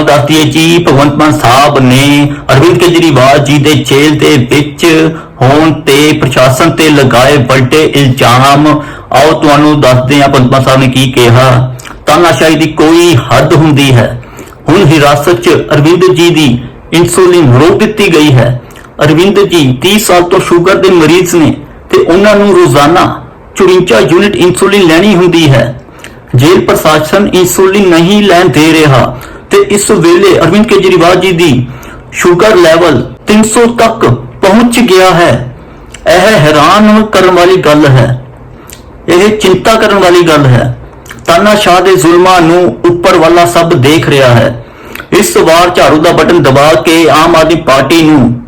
ਤੁਹਾਨੂੰ ਦੱਸ ਦਈਏ ਜੀ, ਭਗਵੰਤ ਮਾਨ ਸਾਹਿਬ ਨੇ ਅਰਵਿੰਦ ਕੇਜਰੀਵਾਲ ਜੀ ਦੇ ਜੇਲ੍ਹ ਦੇ ਵਿੱਚ ਹੋਣ ਤੇ ਪ੍ਰਸ਼ਾਸਨ ਤੇ ਲਗਾਏ ਵੱਡੇ ਇਲਜ਼ਾਮ। ਆਓ ਤੁਹਾਨੂੰ ਦੱਸਦੇ ਹਾਂ, ਭਗਵੰਤ ਮਾਨ ਸਾਹਿਬ ਨੇ ਕੀ ਕਿਹਾ। ਤਾਨਾਸ਼ਾਹੀ ਦੀ ਕੋਈ ਹੱਦ ਹੁੰਦੀ ਹੈ। ਹੁਣ ਹਿਰਾਸਤ 'ਚ ਅਰਵਿੰਦ ਜੀ ਦੀ ਇਨਸੂਲਿਨ ਰੋਕ ਦਿੱਤੀ ਗਈ ਹੈ। ਅਰਵਿੰਦ ਜੀ 30 ਸਾਲ ਤੋਂ ਸ਼ੂਗਰ ਦੇ ਮਰੀਜ਼ ਨੇ ਤੇ ਉਹਨਾਂ ਨੂੰ ਰੋਜ਼ਾਨਾ 54 ਯੂਨਿਟ ਇਨਸੂਲਿਨ ਲੈਣੀ ਹੁੰਦੀ ਹੈ। ਜੇਲ੍ਹ ਪ੍ਰਸ਼ਾਸਨ ਇਨਸੂਲਿਨ ਨਹੀਂ ਲੈਣ ਦੇ ਰਿਹਾ। ਇਸ ਵੇਲੇ ਅਰਵਿੰਦ ਕੇਜਰੀਵਾਲ ਜੀ ਦੀ ਸ਼ੂਗਰ ਲੈਵਲ 300 ਤੱਕ ਪਹੁੰਚ ਗਿਆ ਹੈ। ਇਹ ਹੈਰਾਨ ਕਰਨ ਵਾਲੀ ਗੱਲ ਹੈ। ਇਹ ਚਿੰਤਾ ਕਰਨ ਵਾਲੀ ਗੱਲ ਹੈ। ਤਾਨਾਸ਼ਾਹ ਦੇ ਜ਼ੁਲਮਾਂ ਨੂੰ ਉੱਪਰ ਵਾਲਾ ਸਭ ਦੇਖ ਰਿਹਾ ਹੈ। ਇਸ ਵਾਰ ਝਾੜੂ ਦਾ ਬਟਨ ਦਬਾ ਕੇ ਆਮ ਆਦਮੀ ਪਾਰਟੀ ਨੂੰ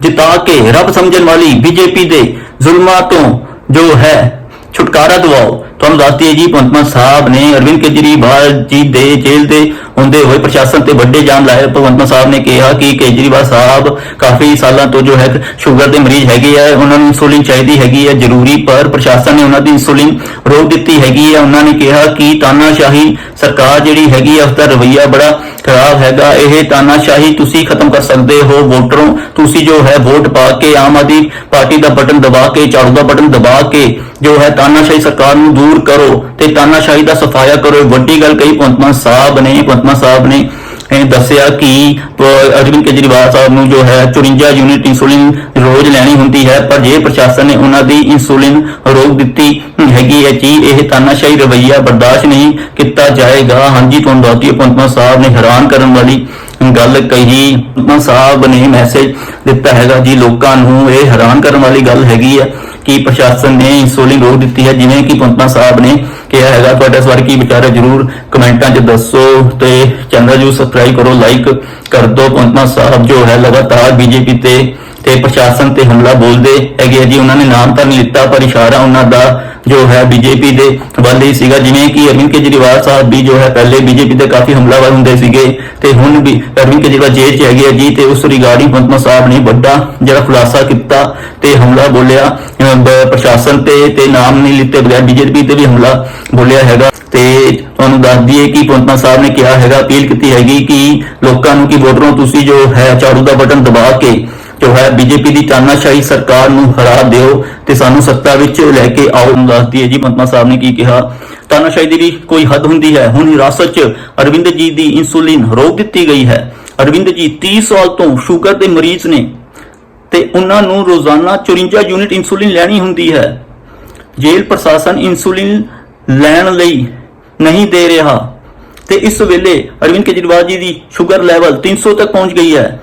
ਜਿਤਾ ਕੇ ਰੱਬ ਸਮਝਣ ਵਾਲੀ ਬੀਜੇਪੀ ਦੇ ਜ਼ੁਲਮਾਂ ਤੋਂ ਜੋ ਹੈ ਛੁਟਕਾਰਾ ਦਿਵਾਓ। ਤੁਹਾਨੂੰ ਦੱਸ ਦਈਏ ਜੀ, ਭਗਵੰਤ ਸਾਹਿਬ ਨੇ ਅਰਵਿੰਦ ਕੇਜਰੀਵਾਲ ਜੀ ਦੇ ਜੇਲ੍ਹ ਦੇ ਹੁੰਦੇ ਹੋਏ ਪ੍ਰਸ਼ਾਸਨ ਤੇ ਵੱਡੇ ਜਾਮ ਲਾਏ। ਭਗਵੰਤ ਮਾਨ ਸਾਹਿਬ ਨੇ ਕਿਹਾ ਕਿ ਕੇਜਰੀਵਾਲ ਸਾਹਿਬ ਕਾਫੀ ਸਾਲਾਂ ਤੋਂ ਜੋ ਹੈ ਸ਼ੂਗਰ ਦੇ ਮਰੀਜ਼ ਹੈਗੇ ਆ, ਉਹਨਾਂ ਨੂੰ ਇਨਸੂਲਿਨ ਚਾਹੀਦੀ ਹੈਗੀ ਹੈ ਜ਼ਰੂਰੀ, ਪਰ ਪ੍ਰਸ਼ਾਸਨ ਨੇ ਉਹਨਾਂ ਦੀ ਇਨਸੂਲਿਨ ਰੋਕ ਦਿੱਤੀ ਹੈਗੀ ਹੈ ਉਹਨਾਂ ਨੇ ਕਿਹਾ ਕਿ ਤਾਨਾਸ਼ਾਹੀ ਸਰਕਾਰ ਜਿਹੜੀ ਹੈਗੀ ਆ ਉਸ ਦਾ ਰਵਈਆ ਬੜਾ ਖਰਾਬ ਹੈਗਾ, ਇਹ ਤਾਨਾਸ਼ਾਹੀ ਤੁਸੀਂ ਖਤਮ ਕਰ ਸਕਦੇ ਹੋ ਵੋਟਰੋਂ। ਤੁਸੀਂ ਜੋ ਹੈ ਵੋਟ ਪਾ ਕੇ ਆਮ ਆਦਮੀ ਪਾਰਟੀ ਦਾ ਬਟਨ ਦਬਾ ਕੇ, ਝਾੜੂ ਦਾ ਬਟਨ ਦਬਾ ਕੇ ਜੋ ਹੈ ਤਾਨਾਸ਼ਾਹੀ ਸਰਕਾਰ ਨੂੰ ਦੂਰ ਕਰੋ ਤੇ ਤਾਨਾਸ਼ਾਹੀ ਦਾ ਸਫਾਇਆ ਕਰੋ। ਵੱਡੀ ਗੱਲ ਕਹੀ ਭਗਵੰਤ ਸਾਹਿਬ ਨੇ, ਭਗਵੰਤ ਸਾਹਿਬ ਨੇ। ਦੱਸਿਆ ਕਿ ਅਰਵਿੰਦ ਕੇਜਰੀਵਾਲ ਸਾਹਿਬ ਨੂੰ ਜੋ ਹੈ 54 ਯੂਨਿਟ ਇਨਸੂਲਿਨ ਰੋਜ਼ ਲੈਣੀ ਹੁੰਦੀ ਹੈ, ਪਰ ਜੇ ਪ੍ਰਸ਼ਾਸਨ ਨੇ ਉਹਨਾਂ ਦੀ ਇਨਸੂਲਿਨ ਰੋਕ ਦਿੱਤੀ ਹੈਗੀ ਹੈ ਜੀ, ਇਹ ਤਾਨਾਸ਼ਾਹੀ ਰਵਈਆ ਬਰਦਾਸ਼ਤ ਨਹੀਂ ਕੀਤਾ ਜਾਏਗਾ। ਹਾਂਜੀ, ਤੁਹਾਨੂੰ ਦੱਸ ਦਈਏ ਸਾਹਿਬ ਨੇ ਹੈਰਾਨ ਕਰਨ ਵਾਲੀ ਗੱਲ ਕਹੀ। ਭਗਵੰਤ ਸਾਹਿਬ ਨੇ ਮੈਸੇਜ ਦਿੱਤਾ ਹੈਗਾ ਜੀ, ਲੋਕਾਂ ਨੂੰ ਇਹ ਹੈਰਾਨ ਕਰਨ ਵਾਲੀ ਗੱਲ ਹੈਗੀ ਹੈ ਕਿ ਪ੍ਰਸ਼ਾਸਨ ਨੇ ਇਨਸੂਲਿਨ ਰੋਕ ਦਿੱਤੀ ਹੈ, ਜਿਵੇਂ ਕਿ ਭਗਵੰਤ ਸਾਹਿਬ ਨੇ ਕਿਹਾ ਹੈਗਾ, ਤੁਹਾਡਾ ਇਸ ਬਾਰੇ ਕੀ ਵਿਚਾਰ ਹੈ? ਜਰੂਰ ਕਮੈਂਟਾਂ 'ਚ ਦੱਸੋ ਤੇ ਚੈਨਲ ਨੂੰ ਸਬਸਕ੍ਰਾਈਬ ਕਰੋ ਲਾਈਕ ਕਰ ਦਿਓ। ਭਗਵੰਤ ਸਾਹਿਬ ਜੋ ਹੈ, ਲਗਾਤਾਰ ਬੀਜੇਪੀ ਤੇ ਤੇ ਪ੍ਰਸ਼ਾਸਨ ਤੇ ਹਮਲਾ ਬੋਲਦੇ ਹੈਗੇ ਜੀ। ਉਹਨਾਂ ਨੇ ਨਾਮ ਤਾਂ ਨਹੀਂ ਲਿੱਤਾ, ਪਰ ਇਸ਼ਾਰਾ ਉਹਨਾਂ ਦਾ ਜੋ ਹੈ ਬੀਜੇਪੀ ਦੇ ਵੱਲ ਹੀ ਸੀਗਾ। ਜਿਵੇਂ ਕਿ ਅਰਵਿੰਦ ਕੇਜਰੀਵਾਲ ਸਾਹਿਬ ਵੀ ਜੋ ਹੈ ਪਹਿਲੇ ਬੀਜੇਪੀ ਤੇ ਕਾਫੀ ਹਮਲਾਵਰ ਹੁੰਦੇ ਸੀਗੇ ਤੇ ਹੁਣ ਵੀ ਅਰਵਿੰਦ ਕੇਜਰੀਵਾਲ ਜੇਲ੍ਹ 'ਚ ਹੈਗੇ ਜੀ ਤੇ ਉਸ ਰਿਗਾਰਡਿੰਗ ਭਗਵੰਤ ਸਾਹਿਬ ਨੇ ਵੱਡਾ ਜਿਹੜਾ ਖੁਲਾਸਾ ਕੀਤਾ ਤੇ ਹਮਲਾ ਬੋਲਿਆ। ਪ੍ਰਸ਼ਾਸਨ ਤੇ ਤੇ ਨਾਮ ਨਹੀਂ ਲਿੱਤੇ ਬਗੈਰ ਬੀਜੇਪੀ ਤੇ ਵੀ ਹਮਲਾ ਬੋਲਿਆ ਹੈਗਾ। ਤੇ ਤੁਹਾਨੂੰ ਦੱਸ ਦਈਏ ਕਿ ਭਗਵੰਤ ਸਾਹਿਬ ਨੇ ਕਿਹਾ ਹੈਗਾ, ਅਪੀਲ ਕੀਤੀ ਹੈਗੀ ਕਿ ਲੋਕਾਂ ਨੂੰ ਕਿ ਵੋਟਰੋਂ ਤੁਸੀਂ ਜੋ ਹੈ ਝਾੜੂ ਦਾ ਬਟਨ ਦਬਾ ਕੇ ਜੋ ਹੈ ਬੀਜੇਪੀ ਦੀ ਤਾਨਾਸ਼ਾਹੀ ਸਰਕਾਰ ਨੂੰ ਹਰਾ ਦਿਓ ਤੇ ਸਾਨੂੰ ਸੱਤਾ ਵਿੱਚ ਲੈ ਕੇ ਆਓ। ਤੁਹਾਨੂੰ ਦੱਸ ਜੀ ਭਗਵੰਤ ਸਾਹਿਬ ਨੇ ਕੀ ਕਿਹਾ? ਤਾਨਾਸ਼ਾਹੀ ਦੀ ਵੀ ਕੋਈ ਹੱਦ ਹੁੰਦੀ ਹੈ। ਹੁਣ ਹਿਰਾਸਤ 'ਚ ਅਰਵਿੰਦ ਜੀ ਦੀ ਇਨਸੂਲਿਨ ਰੋਕ ਦਿੱਤੀ ਗਈ ਹੈ। ਅਰਵਿੰਦ ਜੀ 30 ਸਾਲ ਤੋਂ ਸ਼ੂਗਰ ਦੇ ਮਰੀਜ਼ ਨੇ ਤੇ ਉਹਨਾਂ ਨੂੰ ਰੋਜ਼ਾਨਾ 54 ਯੂਨਿਟ ਇਨਸੂਲਿਨ ਲੈਣੀ ਹੁੰਦੀ ਹੈ। ਜੇਲ੍ਹ ਪ੍ਰਸ਼ਾਸਨ ਇਨਸੂਲਿਨ ਲੈਣ ਲਈ ਨਹੀਂ ਦੇ ਰਿਹਾ। ਤੇ ਇਸ ਵੇਲੇ ਅਰਵਿੰਦ ਕੇਜਰੀਵਾਲ ਜੀ ਦੀ ਸ਼ੂਗਰ ਲੈਵਲ 300 ਤੱਕ ਪਹੁੰਚ ਗਈ ਹੈ।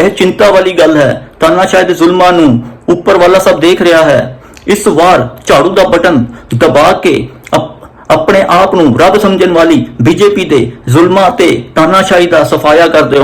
ਇਹ ਚਿੰਤਾ ਵਾਲੀ ਗੱਲ ਹੈ। ਤਾਨਾਸ਼ਾਹੀ ਦੇ ਜ਼ੁਲਮਾਂ ਨੂੰ ਉੱਪਰ ਵਾਲਾ ਸਭ ਦੇਖ ਰਿਹਾ ਹੈ। ਇਸ ਵਾਰ ਝਾੜੂ ਦਾ ਬਟਨ ਦਬਾ ਕੇ ਆਪਣੇ ਆਪ ਨੂੰ ਰੱਬ ਸਮਝਣ ਵਾਲੀ ਬੀਜੇਪੀ ਦੇ ਜ਼ੁਲਮਾਂ ਤੇ ਤਾਨਾਸ਼ਾਹੀ ਦਾ ਸਫਾਇਆ ਕਰਦੇ